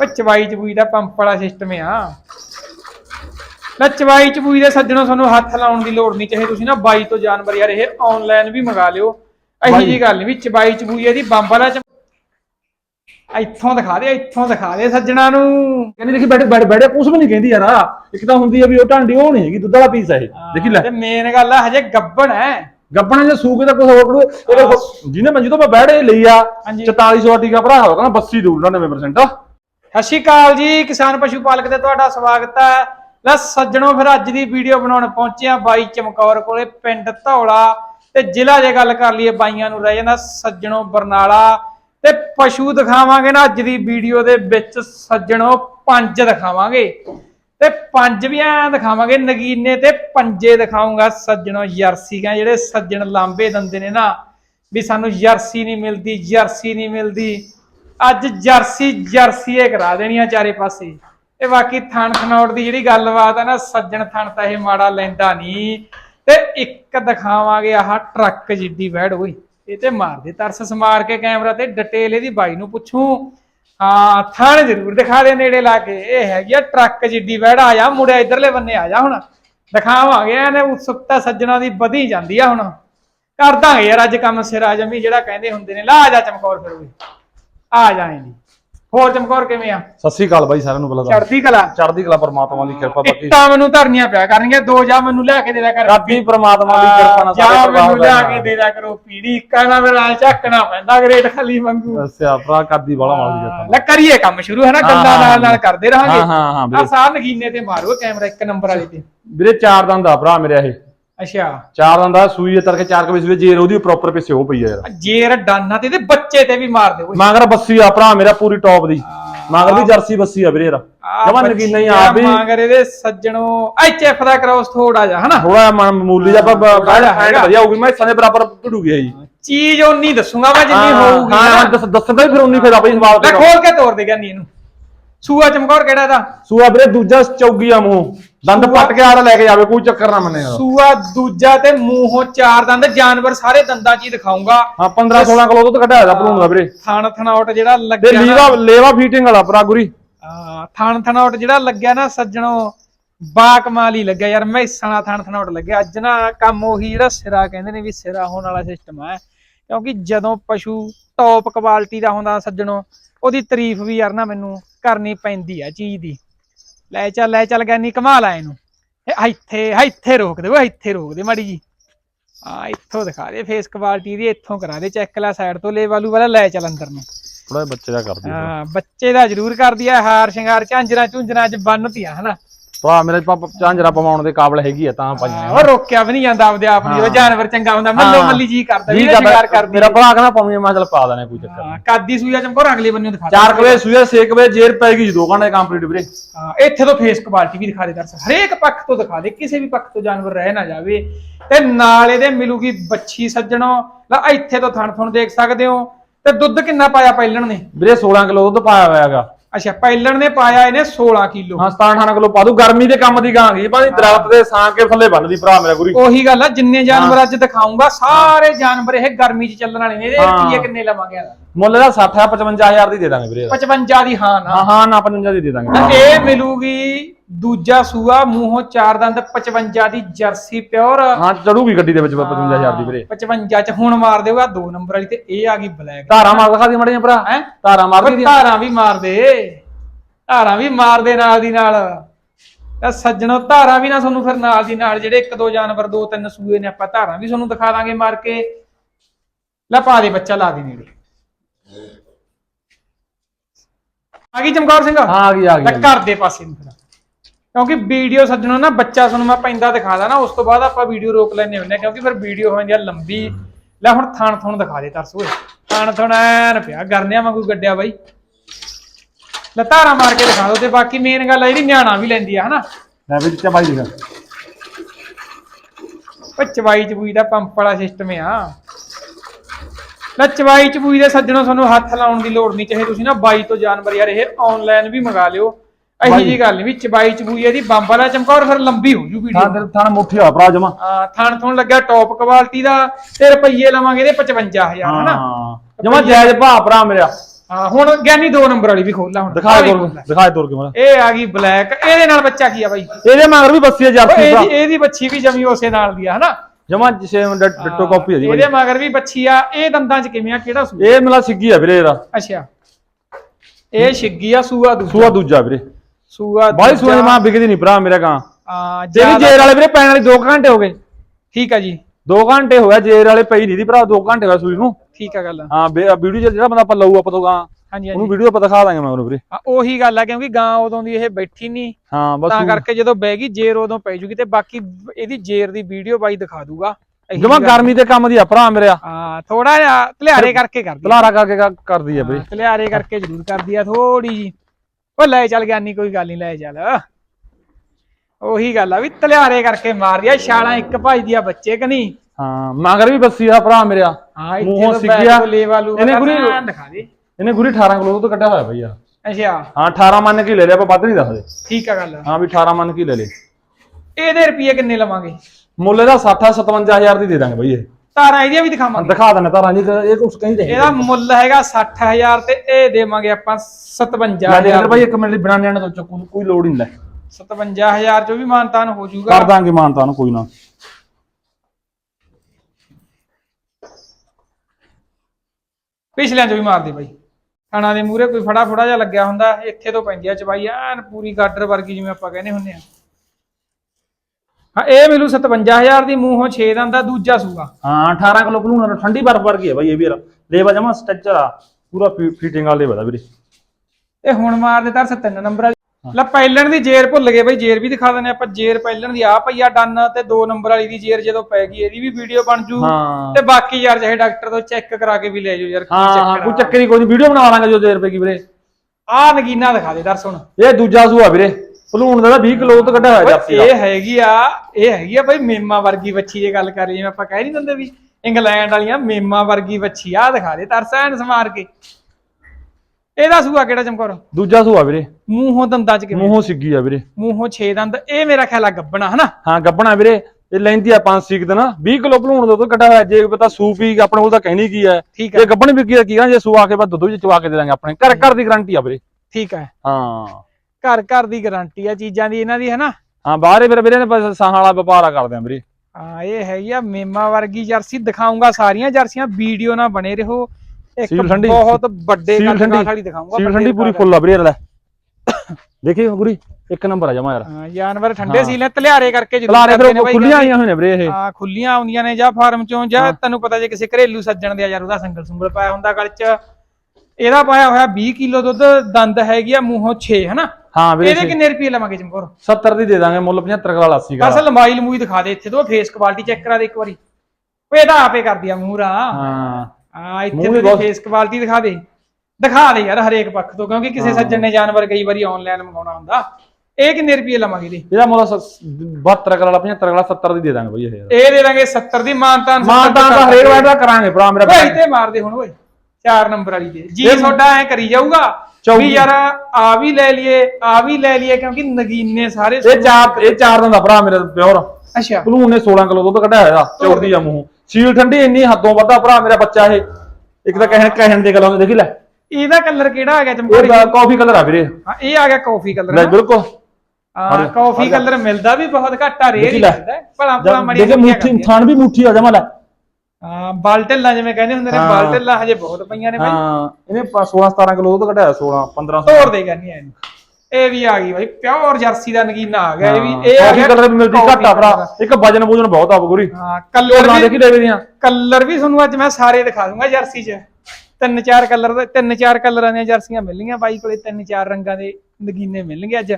ਉਹ ਚਵਾਈ ਚਬੂਈ ਦਾ ਪੰਪ ਵਾਲਾ ਸਿਸਟਮ ਆ। ਨਾ ਚਵਾਈ ਚਬੂਈ ਦੇ ਸੱਜਣੋਂ ਤੁਹਾਨੂੰ ਹੱਥ ਲਾਉਣ ਦੀ ਲੋੜ ਨਹੀਂ ਚਾਹੇ ਤੁਸੀਂ ਨਾ ਬਾਈ ਤੋਂ ਜਾਨਵਰ ਯਾਰ ਇਹ ਆਨਲਾਈਨ ਵੀ ਮੰਗਾ ਲਿਓ। ਇਹੀ ਬਾਈ। ਜੀ ਗੱਲ ਨਹੀਂ ਵੀ ਚਵਾਈ ਚਬੂਈ ਇਹਦੀ ਬੰਬ ਵਾਲਾ ਚ ਇੱਥੋਂ ਦਿਖਾ ਦੇ ਇੱਥੋਂ ਦਿਖਾ ਦੇ ਸੱਜਣਾ ਨੂੰ। ਕਹਿੰਦੀ ਦੇਖੀ ਬੈਠੇ ਬੈਠੇ ਬੈਠੇ ਕੁਝ ਵੀ ਨਹੀਂ ਕਹਿੰਦੀ ਯਾਰ। ਆਹ। ਇੱਕ ਤਾਂ ਹੁੰਦੀ ਆ ਵੀ ਉਹ ਢਾਂਡੀ ਉਹ ਨਹੀਂ ਹੈਗੀ ਦੁੱਧ ਵਾਲਾ ਪੀਸ ਹੈ ਇਹ। ਦੇਖੀ ਲੈ। ਤੇ ਮੇਨ ਗੱਲ ਆ ਹਜੇ ਗੱਬਣ ਹੈ। ਗੱਬਣਾ ਜੇ ਸੂਕੇ ਦਾ ਕੁਝ ਹੋਰ ਕਰੂ। ਇਹਦੇ ਜਿਹਨੇ ਮੰਜੀ ਤੋਂ ਮੈਂ ਬੈਠੇ ਲਈ ਆ ਹਾਂਜੀ। 4400 ਟੀਕਾ ਭਰਾ ਹੋਗਾ ਨਾ 82 ਦੂਰ 99% ਸਤਿ ਸ਼੍ਰੀ ਅਕਾਲ ਜੀ, ਕਿਸਾਨ ਪਸ਼ੂ ਪਾਲਕ ਤੇ ਤੁਹਾਡਾ ਸਵਾਗਤ ਹੈ। ਲੈ ਸੱਜਣੋ, ਫਿਰ ਅੱਜ ਦੀ ਵੀਡੀਓ ਬਣਾਉਣ ਪਹੁੰਚਿਆ ਬਾਈ ਚਮਕੌਰ ਕੋਲੇ, ਪਿੰਡ ਧੌਲਾ ਤੇ ਜ਼ਿਲ੍ਹਾ ਜੇ ਗੱਲ ਕਰ ਲਈਏ ਬਾਈਆਂ ਨੂੰ ਰਹਿ ਜਾਂਦਾ ਸੱਜਣੋ ਬਰਨਾਲਾ। ਤੇ ਪਸ਼ੂ ਦਿਖਾਵਾਂਗੇ ਨਾ ਅੱਜ ਦੀ ਵੀਡੀਓ ਦੇ ਵਿੱਚ ਸੱਜਣੋ, ਪੰਜ ਦਿਖਾਵਾਂਗੇ। ਤੇ ਪੰਜ ਵੀ ਐਂ ਦਿਖਾਵਾਂਗੇ, ਨਗੀਨੇ ਤੇ ਪੰਜੇ ਦਿਖਾਉਂਗਾ ਸੱਜਣੋ ਜਰਸੀਆਂ ਜਿਹੜੇ ਸੱਜਣ ਲਾਂਬੇ ਦੰਦੇ ਨੇ ਨਾ, ਵੀ ਸਾਨੂੰ ਜਰਸੀ ਨਹੀਂ ਮਿਲਦੀ ਜਰਸੀ ਨਹੀਂ ਮਿਲਦੀ। ਅੱਜ ਜਰਸੀ ਜਰਸੀ ਇਹ ਕਰਾ ਦੇਣੀਆਂ ਚਾਰੇ ਪਾਸੇ। ਤੇ ਬਾਕੀ ਥਣ ਥਣੌੜ ਦੀ ਜਿਹੜੀ ਗੱਲਬਾਤ ਆ ਨਾ, ਸੱਜਣ ਥਣ ਤਾਂ ਇਹ ਮਾੜਾ ਲੈਂਦਾ ਨਹੀਂ। ਤੇ ਇੱਕ ਦਿਖਾਵਾਂਗੇ ਆਹ ਟਰੱਕ ਜਿੱਡੀ ਵੈੜ ਹੋਈ ਇਹ ਤੇ ਮਾਰ ਤਰਸ ਸਮਾਰ ਕੇ ਕੈਮਰਾ ਤੇ, ਡਿਟੇਲ ਇਹਦੀ ਬਾਈ ਨੂੰ ਪੁੱਛੂ। ਹਾਂ, ਥਣ ਜ਼ਰੂਰ ਦਿਖਾ ਦੇ ਨੇੜੇ ਲਾ ਕੇ, ਇਹ ਹੈਗੀ ਆ ਟਰੱਕ ਜਿੱਡੀ ਵੈੜ, ਆ ਜਾ ਮੁੜਿਆ ਇਧਰਲੇ ਬੰਨੇ ਆ ਜਾ ਹੁਣ। ਦਿਖਾਵਾਂਗੇ ਇਹਨੇ ਉਤਸੁਕਤਾ ਸੱਜਣਾ ਦੀ ਵਧੀ ਜਾਂਦੀ ਆ ਹੁਣ। ਕਰ ਦਾਂਗੇ ਯਾਰ ਅੱਜ ਕੰਮ ਸਿਰ ਆ ਜਮੀ, ਜਿਹੜਾ ਕਹਿੰਦੇ ਹੁੰਦੇ ਨੇ, ਲਾ ਆ ਜਾ ਚਮਕੌਰ ਫਿਰ ਵੀ ਆ ਜਾਏ ਜੀ। ਹੋਰ ਚਮਕੌਰ ਕਿਵੇਂ ਆ? ਸਤਿ ਸ੍ਰੀ ਅਕਾਲ ਬਾਈ ਸਾਰਿਆਂ ਨੂੰ ਤਾਂ ਚੜਦੀ ਕਲਾ। ਚੜ੍ਹਦੀ ਕਲਾ ਪਰਮਾਤਮਾ ਦੀ ਕਿਰਪਾ ਬਾਕੀ। ਇੱਟਾਂ ਮੈਨੂੰ ਧਰਨੀਆਂ ਪਿਆ ਕਰਨਗੀਆਂ ਦੋ ਜਾਂ ਮੈਨੂੰ ਲਿਆ ਕੇ ਦੇ ਦਿਆ ਕਰ। ਰਾਤੀ ਪਰਮਾਤਮਾ ਦੀ ਕਿਰਪਾ ਨਾਲ ਜਾਂ ਮੈਨੂੰ ਲਿਆ ਕੇ ਦੇ ਦਿਆ ਕਰੋ ਪੀੜੀ ਕਾਣਾ ਮੇਰੇ ਨਾਲ ਝੱਕਣਾ ਪੈਂਦਾ ਗਰੇਟ ਖਾਲੀ ਵਾਂਗੂ। ਅੱਛਾ ਭਰਾ ਕਰਦੀ ਬਾਲਾ ਮਾਲ ਦੀ ਲੈ ਕਰੀਏ ਕੰਮ ਸ਼ੁਰੂ ਹੈ ਨਾ ਗੱਲਾਂ ਨਾਲ ਨਾਲ ਕਰਦੇ ਰਹਾਂਗੇ। ਹਾਂ, ਹਾਂ, ਹਾਂ, ਵੀਰੇ। ਆ ਸਾਹ ਨਗੀਨੇ ਤੇ ਮਾਰੋ ਕੈਮਰਾ ਇੱਕ ਨੰਬਰ ਵਾਲੇ ਤੇ। ਵੀਰੇ ਚਾਰ ਦੰਦ ਆ ਭਰਾ ਮੇਰਾ ਇਹ। ਅੱਛਾ। ਚਾਰ ਦੰਦ ਆ ਸੂਈ ਤਰਕੇ ਚਾਰ ਕਵੇ ਸਵੇ ਜੇਰ ਉਹਦੀ ਪ੍ਰੋਪਰ ਪਿੱਛੇ ਉਹ ਪਈ ਆ ਯਾਰ। ਜੇਰ ਡਾਨਾ ਤੇ ਤੇ ਬੱਚੇ ਤੇ ਵੀ ਮਾਰ ਦਿਓ। ਮਾਂਗਰ ਬੱਸੀ ਆ ਭਰਾ ਮੇਰਾ ਪੂਰੀ ਟੌਪ ਦੀ। ਮਾਂਗਰ ਵੀ ਜਰਸੀ ਬੱਸੀ ਆ ਵੀਰੇ ਯਾਰ ਜਮਾ ਨਗੀਨਾ ਹੀ ਆ ਵੀ ਮਾਂਗਰ ਇਹਦੇ ਸੱਜਣੋ। ਐਚਐਫ ਦਾ ਕ੍ਰਾਸ ਥੋੜਾ ਜਿਹਾ ਹਨਾ? ਥੋੜਾ ਮਾਮੂਲੀ ਜਿਹਾ ਹੈਗਾ। ਵਧੀਆ ਹੋਊਗੀ। ਮੈਂ ਦੇ ਬਰਾਬਰ ਢੜੂਗੀ ਜੀ। ਚੀਜ਼ ਓਨੀ ਦੱਸੂਗਾ ਮੈਂ ਜਿੰਨੀ ਹਾਂ, ਹੋਊਗੀ ਹਾਂ ਨਾ। ਦੱਸ ਦੱਸਦਾ ਹੀ ਫਿਰ ਉਨੀ ਫੇਰ ਆਪਣੀ ਸਵਾਲ ਤੇ ਖੋਲ ਕੇ ਤੋੜ ਦੇ ਗੰਨੀ ਇਹਨੂੰ। ਸੂਆ ਚਮਕੌਰ ਕਿਹੜਾ ਦਾ ਸੂਆ ਵੀਰੇ ਦੂਜਾ ਚੌਗੀ ਆ ਮੂੰਹ। ਦੰਦ ਪੱਟ ਕੇ ਆੜਾ ਲੈ ਕੇ ਜਾਵੇ ਕੋਈ ਚੱਕਰ ਨਾ ਮੰਨੇ ਸੂਆ ਦੂਜਾ ਤੇ ਮੂੰਹੋਂ ਚਾਰ ਦੰਦ ਜਾਨਵਰ ਸਾਰੇ ਦੰਦਾਂ 'ਚ ਹੀ ਦਿਖਾਉਂਗਾ ਹਾਂ 15 16 ਕਿਲੋ ਦੁੱਧ ਕੱਢਿਆ ਦਾ ਦਾ ਵੀਰੇ। ਥਣ ਥਣਾਉਟ ਜਿਹੜਾ ਤੇ ਲੱਗਿਆ ਨਾ- ਲੀਵਾ ਲੇਵਾ ਫੀਟਿੰਗ ਵਾਲਾ ਭਰਾ ਗੁਰੀ। ਹਾਂ, ਥਣ ਥਣਾਉਟ ਜਿਹੜਾ ਲੱਗਿਆ ਨਾ ਸੱਜਣੋ ਬਾ ਕਮਾਲ ਹੀ ਲੱਗਿਆ ਯਾਰ ਮੈਸਾਂ ਥਣ ਥਣਾਉਟ ਲੱਗਿਆ। ਅੱਜ ਨਾ ਕੰਮ ਉਹੀ ਜਿਹੜਾ ਸਿਰਾ ਕਹਿੰਦੇ ਨੇ ਵੀ ਸਿਰਾ ਹੋਣ ਵਾਲਾ ਸਿਸਟਮ ਹੈ ਕਿਉਂਕਿ ਜਦੋਂ ਪਸ਼ੂ ਟੌਪ ਕੁਆਲਿਟੀ ਦਾ ਹੁੰਦਾ ਸੱਜਣੋ ਉਹਦੀ ਤਾਰੀਫ ਵੀ ਯਾਰ ਨਾ ਮੈਨੂੰ। ਕਰਨੀ ਪੈਂਦੀ ਆ ਚੀਜ਼ ਦੀ। ਲੈ ਚੱਲ ਲੈ ਚੱਲ ਗੈਨੀ ਕਮਾਲ ਆ ਇਹਨੂੰ। ਇਹ ਇੱਥੇ ਇੱਥੇ ਰੋਕ ਦੇ ਉਹ ਇੱਥੇ ਰੋਕ ਦੇ ਮਾੜੀ ਜੀ। ਆ ਇੱਥੋਂ ਦਿਖਾ ਦੇ ਫੇਸ ਕੁਆਲਿਟੀ ਦੀ ਇੱਥੋਂ ਕਰਾ ਦੇ ਚੈੱਕ ਲੈ ਸਾਈਡ ਤੋਂ ਲੈ ਵਾਲੂ ਵਾਲਾ ਲੈ ਚੱਲ ਅੰਦਰ ਨੂੰ। ਥੋੜਾ ਬੱਚੇ ਦਾ ਕਰਦੀ ਆ ਹਾਂ ਬੱਚੇ ਦਾ ਜ਼ਰੂਰ ਕਰਦੀ ਆ ਹਾਰ ਸ਼ਿੰਗਾਰ ਝਾਂਜਰਾਂ ਝੁੰਜਰਾਂ ਚ ਬੰਨਤੀਆਂ ਹਨਾ। ਭਰਾ ਮੇਰੇ ਪਾਪਾ ਝਾਂਜਰਾ ਪਵਾਉਣ ਦੇ ਕਾਬਲ ਹੈਗੀ ਆ ਤਾਂ ਪਾਈਆਂ ਉਹ ਰੋਕਿਆ ਵੀ ਨਹੀਂ ਜਾਂਦਾ ਆਪਦੇ ਆਪ ਨੂੰ ਜਾਨਵਰ ਚੰਗਾ ਹੁੰਦਾ ਮੱਲੋ ਮੱਲੀ ਜੀ ਕਰਦਾ ਵੀ ਸ਼ਿੰਗਾਰ ਕਰਦੀ ਮੇਰਾ ਭਰਾ ਕਹਿੰਦਾ ਪਾਉਣੀ ਮੈਂ ਚੱਲ ਪਾ ਦੇਣਾ ਕੋਈ ਚੱਕਰ ਕਾਦੀ ਸੂਆ ਚਮਕੋ ਅਗਲੇ ਬੰਨੇ ਦਿਖਾ ਦੇ। 4 ਵਜੇ ਸੂਏ 6 ਵਜੇ ਜੇਰ ਪੈਗੀ ਜੀ 2 ਘੰਟੇ ਕੰਪਲੀਟ ਵੀਰੇ। ਹਾਂ ਇੱਥੇ ਤੋਂ ਫੇਸ ਕੁਆਲਿਟੀ ਵੀ ਦਿਖਾ ਦੇ ਦਰਸ਼ਕ ਹਰੇਕ ਪੱਖ ਤੋਂ ਦਿਖਾ ਦੇ ਕਿਸੇ ਵੀ ਪੱਖ ਤੋਂ ਜਾਨਵਰ ਰਹਿ ਨਾ ਜਾਵੇ। ਤੇ ਨਾਲ ਇਹਦੇ ਮਿਲੂਗੀ ਬੱਚੀ ਸੱਜਣੋ। ਲੈ ਇੱਥੇ ਤੋਂ ਥਣ ਥਣ ਦੇਖ ਸਕਦੇ ਹੋ। ਤੇ ਦੁੱਧ ਕਿੰਨਾ ਪਾਇਆ ਪਹਿਲਣ ਨੇ? ਵੀਰੇ 16 ਕਿਲੋ ਦੁੱਧ ਪਾਇਆ ਹੋਇਆ ਹੈਗਾ। ਅੱਛਾ ਪਹਿਲਣ ਨੇ ਪਾਇਆ ਇਹਨੇ 16 ਕਿਲੋ। ਹਾਂ 17 18 ਕਿਲੋ ਪਾ ਦੂ ਗਰਮੀ ਦੇ ਕੰਮ ਦੀ ਗਾਂਗੀ ਭਾਜੀ ਦਰਖਤ ਦੇ ਸਾਂ ਕੇ ਥੱਲੇ ਬੰਨਦੀ ਭਰਾ ਮੇਰਾ ਗੁਰੀ। ਉਹੀ ਗੱਲ ਆ ਜਿੰਨੇ ਜਾਨਵਰ ਅੱਜ ਦਿਖਾਉਂਗਾ ਸਾਰੇ ਜਾਨਵਰ ਇਹ ਗਰਮੀ 'ਚ ਚੱਲਣ ਵਾਲੇ ਨੇ। ਇਹਦੇ ਕਿੰਨੇ ਲਵਾਂਗੇ ਇਹਦਾ? ਮੁੱਲ ਦਾ 60 ਆ 55000 ਦੀ ਦੇ ਦਾਂਗੇ ਵੀਰੇ। 55 ਦੀ ਹਾਂ ਨਾ। ਹਾਂ ਹਾਂ ਨਾ 55 ਦੀ ਦੇ ਦਾਂਗੇ। ਤੇ ਇਹ ਮਿਲੂਗੀ ਦੂਜਾ ਸੂਆ ਮੂੰਹੋਂ ਚਾਰ ਦੰਦ 55 ਦੀ ਜਰਸੀ ਪਿਓਰ। ਹਾਂ ਚੜੂਗੀ ਗੱਡੀ ਦੇ ਵਿੱਚ 55000 ਦੀ ਵੀਰੇ। 55 ਚ ਹੁਣ ਮਾਰ ਦੇਊਗਾ ਦੋ ਨੰਬਰ ਵਾਲੀ ਤੇ ਇਹ ਆ ਗਈ ਬਲੈਕ ਧਾਰਾ ਮਾਰ ਦਿਖਾ ਦੀ ਮੜੀਆਂ ਭਰਾ। ਹੈ? ਧਾਰਾ ਮਾਰ ਦੀ ਧਾਰਾਂ ਵੀ ਮਾਰ ਦੇ। ਧਾਰਾਂ ਵੀ ਮਾਰ ਦੇ ਨਾਲ ਦੀ ਨਾਲ। ਤਾਂ ਸੱਜਣੋ ਧਾਰਾਂ ਵੀ ਨਾ ਤੁਹਾਨੂੰ ਫਿਰ ਨਾਲ ਦੀ ਨਾਲ ਜਿਹੜੇ ਇੱਕ ਦੋ ਜਾਨਵਰ ਦੋ ਤਿੰਨ ਸੂਏ ਨੇ ਆਪਾਂ ਧਾਰਾਂ ਵੀ ਤੁਹਾਨੂੰ ਦਿਖਾ ਦਾਂਗੇ ਮਾਰ ਕੇ। ਲੈ ਪਾ ਦੇ ਬੱਚਾ ਲਾ ਦੇ ਨੇੜੇ। ਆ ਗਈ ਚਮਕੌਰ ਸਿੰਘ? ਹਾਂ ਆ ਗਈ ਆ ਗਈ। ਘਰ ਦੇ ਪਾਸੇ ਨੂੰ ਫਿਰ ਕਿਉਂਕਿ ਵੀਡੀਓ ਸੱਜਣੋ ਨਾ ਬੱਚਾ ਤੁਹਾਨੂੰ ਮੈਂ ਪੈਂਦਾ ਦਿਖਾਦਾ ਨਾ ਉਸ ਤੋਂ ਬਾਅਦ ਆਪਾਂ ਵੀਡੀਓ ਰੋਕ ਲੈਣੇ ਹੁੰਦੇ ਕਿਉਂਕਿ ਫਿਰ ਵੀਡੀਓ ਹੋ ਜਾਂਦੀ ਆ ਲੰਬੀ ਲੈ ਹੁਣ ਥਾਣ ਥਣ ਦਿਖਾ ਦੇ ਤਰਸ ਓਏ। ਥਾਣ ਥਣ ਐਨ ਪਿਆ ਗਰਨਿਆਂ ਵਾਂਗੂ ਗੱਡਿਆ ਬਾਈ। ਲੈ ਧਾਰਾਂ ਮਾਰ ਕੇ ਦਿਖਾ ਦੋ ਤੇ ਬਾਕੀ ਮੇਨ ਗੱਲ ਆ ਜਿਹੜੀ ਨਿਆਣਾ ਵੀ ਲੈਂਦੀ ਆ ਹਨਾ? ਲੈ ਵੀ ਚਾ ਬਾਈ ਦਿਖਾ ਉਹ ਚਵਾਈ ਚਬੂਈ ਦਾ ਪੰਪ ਵਾਲਾ ਸਿਸਟਮ ਆ। ਲੈ ਚਵਾਈ ਚਬੂਈ ਦੇ ਸੱਜਣੋ ਤੁਹਾਨੂੰ ਹੱਥ ਲਾਉਣ ਦੀ ਲੋੜ ਨਹੀਂ ਚਾਹੇ ਤੁਸੀਂ ਨਾ ਬਾਈ ਤੋਂ ਜਾਨਵਰ ਯਾਰ ਇਹ ਆਨਲਾਈਨ ਵੀ ਮੰਗਾ ਲਿਓ। ਬਾਈ। ਜੀ ਗੱਲ ਨਹੀਂ ਵੀ ਚਵਾਈ ਚਬੂਈ ਇਹਦੀ ਬੰਬ ਵਾਲਾ ਚਮਕੌਰ ਫਿਰ ਲੰਬੀ ਹੋ ਜੂ ਵੀਡੀਓ ਥਾਂ ਤੇ ਥਾਂ ਮੁੱਠੀ ਆ ਭਰਾ ਜਮਾ। ਆ ਥਣ ਥਣ ਲੱਗਿਆ ਟੌਪ ਕੁਆਲਿਟੀ ਦਾ ਤੇ ਰੁਪਈਏ ਲਵਾਂਗੇ ਇਹਦੇ 55000 ਹਨਾ? ਹਾਂ ਜਮਾ ਜਾਇਜ਼ ਭਾ ਭਰਾ ਮੇਰਾ। ਹਾਂ ਹੁਣ ਗਿਆਨੀ ਦੋ ਨੰਬਰ ਵਾਲੀ ਵੀ ਖੋਲ ਲਾ ਹੁਣ। ਦਿਖਾ ਤੋਰ। ਦਿਖਾ ਤੋਰ ਕੇ ਮਰਾ ਇਹ ਆ ਗਈ ਬਲੈਕ ਇਹਦੇ ਨਾਲ ਬੱਚਾ ਕੀ ਆ ਬਾਈ? ਇਹਦੇ ਮਗਰ ਵੀ ਬੱਸੀ ਆ ਜਰਸੀ ਇਹਦੀ ਇਹਦੀ ਬੱਚੀ ਵੀ ਜਮੀ ਉਸੇ ਨਾਲ ਦੀ ਆ ਹਨਾ? ਜਮਾ ਸੇਮ ਡਿੱਟੋ ਕਾਪੀ ਹੈ ਜੀ ਇਹਦੇ ਮਗਰ ਵੀ ਬੱਚੀ ਆ ਇਹ ਦੰਦਾਂ ਚ ਕਿਵੇਂ ਆ ਕਿਹੜਾ ਸੂ ਇਹ ਮੇਰਾ ਸਿੱਗੀ ਆ ਵੀਰੇ ਇਹਦਾ। ਅੱਛਾ। ਇਹ ਛਿੱਗੀ ਆ ਸੂਆ ਦੂਜਾ? ਸੂਆ ਦੂਜਾ ਵੀਰੇ। ਸੂਆ ਬਾਈ ਸੂਆ ਮਾਂ ਵਿਕਦੀ ਨਹੀਂ ਭਰਾ ਮੇਰਾ ਗਾਂ। ਆ ਜਿਹੜੀ ਜੇਰ ਵਾਲੇ ਵੀਰੇ ਪੈਣ ਵਾਲੀ 2 ਘੰਟੇ ਹੋ ਗਏ। ਠੀਕ ਆ ਜੀ। 2 ਘੰਟੇ ਹੋਇਆ ਜੇਰ ਵਾਲੇ ਪਈ ਨਹੀਂ ਦੀ ਭਰਾ 2 ਘੰਟੇ ਹੋਇਆ ਸੂਈ ਨੂੰ। ਠੀਕ ਆ ਗੱਲ। ਹਾਂ ਵੀਡੀਓ ਜਿਹੜਾ ਬੰਦਾ ਆਪਾਂ ਲਊ ਆਪਾਂ ਤੋਂ ਗਾਂ। ਹਾਂਜੀ ਉਹਨੂੰ ਵੀਡੀਓ ਆਪਾਂ ਦਿਖਾ ਦਾਂਗੇ ਮੈਂ ਉਹਨੂੰ ਵੀਰੇ। ਆ, ਉਹੀ ਗੱਲ ਆ ਕਿਉਂਕਿ ਗਾਂ ਉਦੋਂ ਦੀ ਇਹ ਬੈਠੀ ਨਹੀਂ ਹਾਂ ਬਸ ਤਾਂ ਕਰਕੇ ਜਦੋਂ ਬਹਿ ਗਈ ਜੇਰ ਉਦੋਂ ਪੈ ਜੂਗੀ ਤੇ ਬਾਕੀ ਇਹਦੀ ਜੇਰ ਦੀ ਵੀਡੀਓ ਬਾਈ ਦਿਖਾ ਦੂਗਾ। ਜਮਾ ਗਰਮੀ ਦੇ ਕੰਮ ਦੀ ਆ ਭਰਾ ਮੇਰਾ ਹਾਂ ਥੋੜਾ ਜਿਹਾ ਧਲਿਆਰੇ ਕਰਕੇ ਕਰਦੀ ਆ। ਤਲਾਰਾ ਕਰਕੇ ਕਰ- ਕਰਦੀ ਆ ਹਾਂ, ਧਲਿਆਰੇ ਕਰਕੇ ਜ਼ਰੂਰ ਕਰਦੀ ਆ ਥੋੜੀ ਜੀ ਉਹ ਲੈ ਚੱਲ ਗਿਆਨੀ ਕੋਈ ਗੱਲ ਨਹੀਂ ਲੈ ਚੱਲ। ਉਹੀ ਗੱਲ ਆ ਵੀ ਧਲਿਆਰੇ ਕਰਕੇ ਮਾਰਦੀ ਆ ਛਾਲਾਂ ਇੱਕ ਭਾਈ ਦੀ ਆ ਬੱਚੇ ਕਿ ਨਹੀਂ? ਹਾਂ ਮਗਰ ਵੀ ਬੱਸੀ ਆ ਭਰਾ ਮੇਰਾ ਹਾਂ ਇੱਥੇ ਤੋਂ। ਬੈਕ ਲੇਵਾ ਲੂ ਇਹਨੇ ਗੁਰੀ- ਦਿਖਾ ਦੇ। ਇਹਨੇ ਗੁਰੀ 18 ਕਿਲੋ ਤੋਂ ਕੱਢਿਆ ਹੋਇਆ ਬਈ ਆ ਅੱਛਾ। ਹਾਂ 18 ਮੰਨ ਕੇ ਲੈ ਲਿਆ ਆਪਾਂ ਵੱਧ ਨਹੀਂ ਦੱਸਦੇ। ਠੀਕ ਆ ਗੱਲ। ਹਾਂ ਵੀ 18 ਮੰਨ ਕੇ ਲੈ ਲੇ ਇਹਦੇ ਰੁਪਏ ਕਿੰਨੇ ਲਵਾਂਗੇ? ਮੁੱਲ ਇਹਦਾ 60 57000 ਦੀ ਦੇ ਦਾਂਗੇ ਬਈ ਇਹ ਤਾਰਾਂ ਇਹਦੀਆਂ ਵੀ ਦਿਖਾਵਾਂਗੇ। ਦਿਖਾ ਦਿੰਦੇ ਤਾਰਾਂ ਜੀ ਇਹ ਕੁਛ ਕਹਿੰਦੇ ਇਹਦਾ ਮੁੱਲ ਹੈਗਾ 60000 ਤੇ ਇਹ ਦੇਵਾਂਗੇ ਆਪਾਂ ਲੈ 57000 ਬਈ ਇੱਕ ਮਿੰਟ ਲਈ ਬਿਨਾਂ ਨਿਆਣੇ ਤੋਂ ਚੱਕੂ ਕੋਈ ਲੋੜ ਹੀ ਨਹੀਂ ਲੈ। 57000 ਚੋਂ ਵੀ ਮਾਨਤਾਨ ਹੋ ਜਾਊਗਾ। ਕਰ ਦਾਂਗੇ ਮਾਨਤਾ ਨੂੰ ਕੋਈ ਨਾ। ਪਿਛਲਿਆਂ ਚੋਂ ਵੀ ਮਾਰਦੇ ਬਾਈ। ਥਾਣਾ ਦੇ ਮੂਹਰੇ ਕੋਈ ਫੜਾ ਫੜਾ ਜਿਹਾ ਲੱਗਿਆ ਹੁੰਦਾ ਇੱਥੇ ਤੋਂ ਪੈਂਦੀ ਆ ਚਬਾਈ ਐਨ ਪੂਰੀ ਗਾਡਰ ਵਰਗੀ ਜਿਵੇਂ ਆਪਾਂ ਕਹਿੰਦੇ ਹੁੰਦੇ ਆ। ਹਾਂ ਇਹ ਮਿਲੂ 57000 ਦੀ ਮੂੰਹੋਂ 6 ਦੰਦ ਦਾ ਦੂਜਾ ਸੂਗਾ ਹਾਂ 18 ਕਿਲੋ ਭਲੂਣਾ ਠੰਡੀ ਬਰਫ ਵਰਗੀ ਹੈ ਬਈ ਇਹ ਵੀ ਯਾਰ ਲੇਵਾ ਜਮਾ ਸਟ੍ਰਕਚਰ ਆ ਪੂਰਾ ਫਿਟਿੰਗ ਵਾਲਾ ਲੇਵਾ ਦਾ ਵੀਰੇ। ਇਹ ਹੁਣ ਮਾਰਦੇ ਤਾਂ ਤਿੰਨ ਨੰਬਰ ਵਾਲੀ ਲੈ ਪੈਲਣ ਦੀ ਜੇਰ ਭੁੱਲ ਗਏ ਬਈ ਜੇਰ ਵੀ ਦਿਖਾ ਦਿੰਦੇ ਆਪਾਂ ਜੇਰ ਪੈਲਣ ਦੀ ਆ ਪਈਆ ਡਨ ਤੇ 2 ਨੰਬਰ ਵਾਲੀ ਦੀ ਜੇਰ ਜਦੋਂ ਪੈ ਗਈ ਇਹਦੀ ਵੀ ਵੀਡੀਓ ਬਣ ਜੂ। ਤੇ ਬਾਕੀ ਯਾਰ ਚਾਹੇ ਡਾਕਟਰ ਤੋਂ ਚੈੱਕ ਕਰਾ ਕੇ ਵੀ ਲੈ ਜਾਓ ਯਾਰ ਕੀ ਹਾਂ ਹਾਂ ਚੱਕਰ ਕੋਈ ਚੱਕਰ ਨਹੀਂ ਕੋਈ ਨਹੀਂ ਵੀਡੀਓ ਬਣਾ ਲਾਂਗੇ ਜੋ ਦੇ ਰੁਪਏ ਕੀ ਵੀਰੇ। ਆ ਨਗੀਨਾ ਦਿਖਾ ਦੇ ਦਰਸ ਹੁਣ। ਇਹ ਦੂਜਾ ਸੂਆ ਵੀਰੇ ਭਲੂਣ ਦਾ 20 ਕਿਲੋ ਤੋਂ ਕੱਢਿਆ ਹੋਇਆ ਦਾ। ਇਹ ਹੈਗੀ ਆ ਇਹ ਹੈਗੀ ਆ ਬਈ ਮੇਮਾ ਵਰਗੀ ਬੱਚੀ ਜੇ ਗੱਲ ਕਰ ਜਿਵੇਂ ਆਪਾਂ ਕਹਿ ਨਹੀਂ ਦਿੰਦੇ ਵੀ। ਇੰਗਲੈਂਡ ਵਾਲੀਆਂ ਮੇਮਾ ਵਰਗੀ ਬੱਚੀ ਆ ਦਿਖਾ ਦੇ ਤਰਸ ਐਨ ਸਮਾਰ ਕੇ। ਇਹਦਾ ਸੂਆ ਕਿਹੜਾ ਚਮਕੌਰ? ਦੂਜਾ ਸੂਆ ਵੀਰੇ। ਮੂੰਹੋਂ ਦੰਦਾਂ ਚ ਕਿਵੇਂ? ਮੂੰਹੋਂ ਸਿੱਗੀ ਆ ਵੀਰੇ। ਮੂੰਹੋਂ 6 ਦੰਦ ਇਹ ਮੇਰਾ ਖਿਆਲ ਆ ਗੱਬਣਾ ਹਨਾ? ਹਾਂ ਗੱਬਣਾ ਵੀਰੇ ਇਹ ਲੈਂਦੀ ਆ 5 ਸੀਕ ਦਿਨ। 20 ਕਿਲੋ ਭਲੂਣ ਦਾ ਤੋਂ ਕੱਢਿਆ ਹੋਇਆ ਜੇ ਪਤਾ ਸੂਪ ਹੀ ਆਪਣੇ ਕੋਲ ਤਾਂ ਕਹਿਣੀ ਕੀ ਹੈ ਠੀਕ ਹੈ ਜੇ ਗੱਬਣ ਵੀ ਕੀ ਕੀ ਜੇ ਸੂ ਆ ਕੇ ਬਾਅਦ ਦੁੱਧ ਵਿੱਚ ਚਵਾ ਕੇ ਦੇ ਦਾਂਗੇ ਆਪਣੇ। ਘਰ ਘਰ ਦੀ ਗਾਰੰਟੀ ਆ ਵੀਰੇ। ਠੀਕ ਹੈ ਹਾਂ। ਘਰ ਘਰ ਦੀ ਗਾਰੰਟੀ ਆ ਚੀਜ਼ਾਂ ਦੀ ਇਹਨਾਂ ਦੀ ਹਨਾ? ਹਾਂ ਬਾਹਰੇ ਫਿਰ ਵੀਰੇ ਨੇ ਸਾਹਾਂ ਵਾਲਾ ਵਪਾਰ ਕਰਦੇ ਆ ਵੀਰੇ। ਹਾਂ ਇਹ ਹੈਗੀ ਆ ਮੇਮਾ ਵਰਗੀ ਜਰਸੀ ਦਿਖਾਉਂਗਾ ਸਾਰੀਆਂ ਜਰਸੀਆਂ ਵੀਡੀਓ ਨਾਲ ਬਣੇ ਰਹੋ। ਇੱਕ ਸੀਲ ਠੰਡੀ। ਬਹੁਤ ਵੱਡੇ ਸੀਲ ਠੰਡੀ। ਵਾਲੀ ਦਿਖਾਉਂਗਾ ਸੀਲ ਠੰਡੀ ਪੂਰੀ ਫੁੱਲ ਆ ਵੀਰੇ ਲੈ। ਦੇਖੀ ਗੁਰੀ ਇੱਕ ਨੰਬਰ ਆ ਜਮਾ ਯਾਰ। ਹਾਂ ਜਾਨਵਰ ਠੰਡੇ ਸੀ ਨੇ ਧਲਿਆਰੇ ਕਰਕੇ ਖਲਾਰੇ ਕਰਦੇ ਫਿਰ ਨੇ ਬਾਈ ਖੁੱਲੀਆਂ ਆਈਆਂ ਹੋਈਆਂ ਨੇ ਵੀਰੇ ਇਹ। ਹਾਂ ਖੁੱਲੀਆਂ ਆਉਂਦੀਆਂ ਨੇ ਜਾਂ ਫਾਰਮ ਚੋਂ ਜਾਂ ਤੈਨੂੰ ਪਤਾ ਜੇ ਕਿਸੇ ਘਰੇਲੂ ਸੱਜਣ ਦੇ ਆ ਯਾਰ ਉਹਦਾ ਸੰਗਲ ਸੁੰਗਲ ਪਾਇਆ ਹੁੰਦਾ ਗਲ 'ਚ। ਇਹਦਾ ਪਾਇਆ ਹੋਇਆ 20 ਕਿਲੋ ਦੁੱਧ ਦੰਦ ਹੈਗੀ ਆ ਮੂੰਹੋਂ 6 ਹਨਾ? ਹਾਂ ਵੀਰੇ ਇਹਦੇ ਕਿੰਨੇ ਰੁਪਏ ਲਵਾਂਗੇ ਚਮਕੌਰ 70 ਦੀ ਦੇ ਦਾਂਗੇ ਮੁੱਲ 75 ਵਾਲਾ 80 ਦਾ ਅਸਲ ਲੰਬਾਈ ਲਮੂਈ ਦਿਖਾ ਦੇ ਇੱਥੇ ਤੋਂ ਫੇਸ ਕੁਆਲਿਟੀ ਚੈੱਕ ਕਰਾ ਦੇ ਇੱਕ ਵਾਰੀ। ਓਏ ਇਹਦਾ ਆਪੇ ਕਰਦੀ ਆ ਮੂਹਰਾ ਹਾਂ। ਹਾਂ ਇੱਥੇ ਮੂੰਹ ਵੀ ਤੇਰੀ ਬਹੁਤ- ਫੇਸ ਕੁਆਲਿਟੀ ਦਿਖਾ ਦੇ। ਦਿਖਾ ਦੇ ਯਾਰ ਹਰੇਕ ਪੱਖ ਤੋਂ ਕਿਉਂਕਿ ਕਿਸੇ ਸੱਜਣ ਨੇ ਜਾਨਵਰ ਕਈ ਵਾਰੀ ਆਨਲਾਈਨ ਮੰਗਾਉਣਾ ਹੁੰਦਾ। ਇਹ ਕਿੰਨੇ ਰੁਪਏ ਲਵਾਂਗੇ ਇਹਦੇ? ਇਹਦਾ ਮੁੱਲ 72 ਵਾਲਾ 75 ਵਾਲਾ 70 ਦੀ ਦੇ ਦਾਂਗੇ ਬਈ ਇਹ। ਇਹ ਦੇ ਦਾਂਗੇ 70 ਦੀ ਮਾਨਤਾਨ ਮਾਂ ਤਾਂ ਦਾ ਹਰੇਕ ਵਾਰ ਦਾ ਕਰਾਂਗੇ ਭਰਾ ਮੇਰਾ ਓਏ ਤੇ ਮਾਰਦੇ ਹੁਣ ਓਏ। ਚਾਰ ਨੰਬਰ ਵਾਲੀ ਦੇ। ਜੀ ਇਹ- ਤੁਹਾਡਾ ਐ ਕਰੀ ਜਾਊਗਾ ਚੌਵੀ। ਵੀ ਯਾਰ ਆ ਵੀ ਲੈ ਲਈਏ ਆ ਵੀ ਲੈ ਲਈਏ ਕਿਉਂਕਿ ਨਗੀਨੇ ਸਾਰੇ ਇਹ ਚਾਰ ਇਹ ਚਾਰ ਦਿਨ ਦਾ ਭਰਾ ਮੇਰਾ ਪਿਓਰ। ਅੱਛਾ। ਭਲੂਣ ਨੇ 16 ਕਿਲੋ ਦੁੱਧ ਕੱਢਿਆ ਹੋਇਆ ਚੌੜੀ ਆ ਮੂੰਹ। ਸੀਲ ਠੰਡੀ ਇੰਨੀ ਹੱਦੋਂ ਵੱਧਾ ਭਰਾ ਮੇਰਾ ਬੱਚਾ ਇਹ। ਇੱਕ ਤਾਂ ਕਹਿਣ ਕਹਿਣ ਦੇ ਗੱਲਾਂ ਦੇਖੀ ਲੈ। ਇਹਦਾ ਕਲਰ ਕਿਹੜਾ ਆ ਗਿਆ ਇਹ ਚਮਕੌਰੀ ਕਾਫੀ ਕਲਰ ਆ ਵੀਰੇ। ਹਾਂ ਇਹ ਆ ਗਿਆ ਕਾਫੀ ਕਲਰ ਲੈ ਬਿਲਕੁਲ। ਹਾਂ ਕਾਫੀ ਕਲਰ ਮਿਲਦਾ ਵੀ ਬਹੁਤ ਘੱਟ ਆ ਰੇਰ ਹੀ। ਮਿਲਦਾ। ਭਲਾ ਭਲਾ ਮੜੀ ਦੇਖੇ ਮੁੱਠੀ ਥਣ ਵੀ ਮੁੱਠੀ ਆ ਜਮਾ ਲੈ। ਹਾਂ ਬਾਲਟੇਲਾ ਜਿਵੇਂ ਕਹਿੰਦੇ ਹੁੰਦੇ ਨੇ। ਬਾਲਟੇਲਾ ਹਜੇ ਬਹੁਤ ਪਈਆਂ ਨੇ ਬਾਈ। ਹਾਂ ਇਹਨੇ 16 17 ਕਿਲੋ ਦੁੱਧ ਕੱਢਿਆ 16 15 ਤੋੜ ਦੇ ਕਰਨੀ ਐ ਇਹ ਵੀ ਆ ਗਈ ਬਾਈ ਪਿਓਰ ਜਰਸੀ ਦਾ ਨਗੀਨਾ ਆ ਗਿਆ ਇਹ ਵੀ ਇਹ ਆ ਗਿਆ ਕਲਰ ਵੀ ਮਿਲਦੀ ਘੱਟ ਆ ਭਰਾ ਇੱਕ ਵਜਨ ਵੂਜਨ ਬਹੁਤ ਆ ਗੁਰੀ ਹਾਂ ਕਲਰ ਵੀ ਦੇਖੀ ਲੈ ਦੀਆਂ ਕਲਰ ਵੀ ਤੁਹਾਨੂੰ ਅੱਜ ਮੈਂ ਸਾਰੇ ਦਿਖਾ ਦੂੰਗਾ ਜਰਸੀ 'ਚ। ਤਿੰਨ ਚਾਰ ਕਲਰ ਦੇ ਤਿੰਨ ਚਾਰ ਕਲਰਾਂ ਦੀਆਂ ਜਰਸੀਆਂ ਮਿਲਣਗੀਆਂ ਬਾਈ ਕੋਲੇ ਤਿੰਨ ਚਾਰ ਰੰਗਾਂ ਦੇ ਨਗੀਨੇ ਮਿਲਣਗੇ ਅੱਜ।